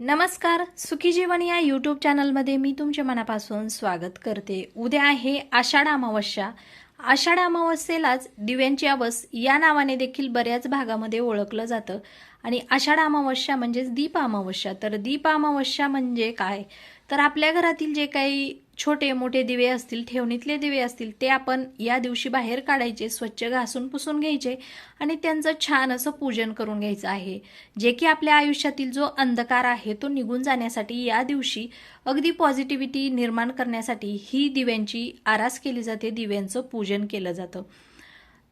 नमस्कार सुखी जीवन या यूट्यूब चॅनलमध्ये मी तुमच्या मनापासून स्वागत करते. उद्या आहे आषाढ अमावस्या. आषाढ अमावस्येलाच दिव्यांची अवस या नावाने देखील बऱ्याच भागामध्ये ओळखलं जातं. आणि आषाढ अमावस्या म्हणजेच दीप अमावस्या. तर दीप अमावस्या म्हणजे काय? तर आपल्या घरातील जे काही छोटे मोठे दिवे असतील ठेवणीतले दिवे असतील ते आपण या दिवशी बाहेर काढायचे स्वच्छ घासून पुसून घ्यायचे आणि त्यांचं छान असं पूजन करून घ्यायचं आहे. जे की आपल्या आयुष्यातील जो अंधकार आहे तो निघून जाण्यासाठी या दिवशी अगदी पॉझिटिव्हिटी निर्माण करण्यासाठी ही दिव्यांची आरास केली जाते दिव्यांचं पूजन केलं जातं.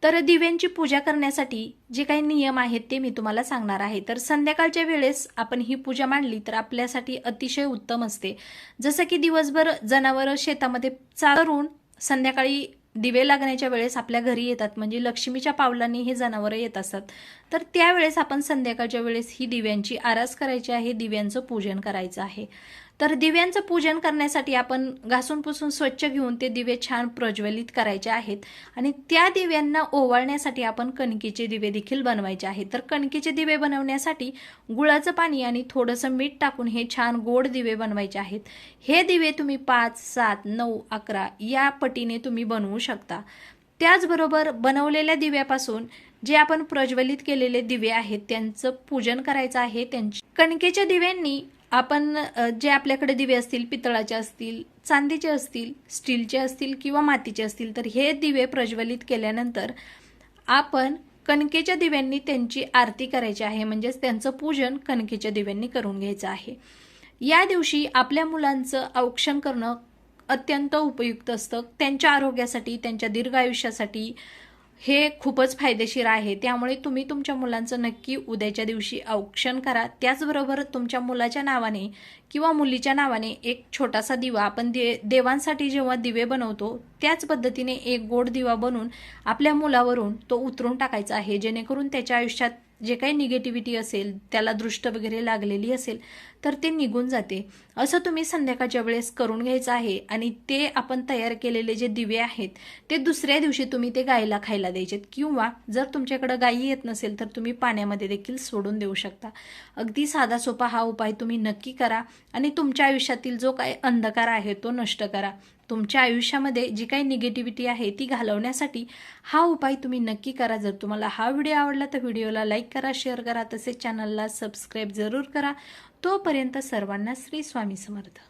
तर दिव्यांची पूजा करण्यासाठी जे काही नियम आहेत ते मी तुम्हाला सांगणार आहे. तर संध्याकाळच्या वेळेस आपण ही पूजा मांडली तर आपल्यासाठी अतिशय उत्तम असते. जसं की दिवसभर जनावरं शेतामध्ये चारून संध्याकाळी दिवे लागण्याच्या वेळेस आपल्या घरी येतात. म्हणजे लक्ष्मीच्या पावलांनी हे जनावरं येत असतात. तर त्यावेळेस आपण संध्याकाळच्या वेळेस ही दिव्यांची आरास करायची आहे दिव्यांचं पूजन करायचं आहे. तर दिव्यांचं पूजन करण्यासाठी आपण घासून पुसून स्वच्छ घेऊन ते दिवे छान प्रज्वलित करायचे आहेत. आणि त्या दिव्यांना ओवाळण्यासाठी आपण कणकेचे दिवे देखील बनवायचे आहेत. तर कणकेचे दिवे बनवण्यासाठी गुळाचं पाणी आणि थोडंसं मीठ टाकून हे छान गोड दिवे बनवायचे आहेत. हे दिवे तुम्ही पाच सात नऊ अकरा या पटीने तुम्ही बनवू शकता. त्याचबरोबर बनवलेल्या दिव्यापासून जे आपण प्रज्वलित केलेले दिवे आहेत त्यांचं पूजन करायचं आहे. त्यांची कणकेच्या दिव्यांनी आपण जे आपल्याकडे दिवे असतील पितळाचे असतील चांदीचे असतील स्टीलचे असतील किंवा मातीचे असतील तर हे दिवे प्रज्वलित केल्यानंतर आपण कणकेच्या दिव्यांनी त्यांची आरती करायची आहे. म्हणजेच त्यांचं पूजन कणकेच्या दिव्यांनी करून घ्यायचं आहे. या दिवशी आपल्या मुलांचं औक्षण करणं अत्यंत उपयुक्त असतं. त्यांच्या आरोग्यासाठी त्यांच्या दीर्घ आयुष्यासाठी हे खूपच फायदेशीर आहे. त्यामुळे तुम्ही तुमच्या मुलांचं नक्की उद्याच्या दिवशी औक्षण करा. त्याचबरोबर तुमच्या मुलाच्या नावाने किंवा मुलीच्या नावाने एक छोटासा दिवा आपण दे देवांसाठी जेव्हा दिवे बनवतो त्याच पद्धतीने एक गोड दिवा बनवून आपल्या मुलावरून तो उतरून टाकायचा आहे. जेणेकरून त्याच्या आयुष्यात जे काही निगेटिव्हिटी असेल त्याला दृष्ट वगैरे लागलेली असेल तर ते निघून जाते. असं तुम्ही संध्याकाळच्या वेळेस करून घ्यायचं आहे आणि ते आपण तयार केलेले जे दिवे आहेत ते दुसऱ्या दिवशी तुम्ही ते गायीला खायला द्यायचे किंवा जर तुमच्याकडं गायी येत नसेल तर तुम्ही पाण्यामध्ये देखील सोडून देऊ शकता. अगदी साधा सोपा हा उपाय तुम्ही नक्की करा आणि तुमच्या आयुष्यातील जो काही अंधकार आहे तो नष्ट करा. तुमच्या आयुष्यामध्ये जी काही निगेटिव्हिटी आहे ती घालवण्यासाठी हा उपाय तुम्ही नक्की करा. जर तुम्हाला हा व्हिडिओ आवडला तर व्हिडिओला लाईक करा शेअर करा. तसेच चॅनलला सबस्क्राईब जरूर करा. तोपर्यंत सर्वांना श्री स्वामी समर्थ.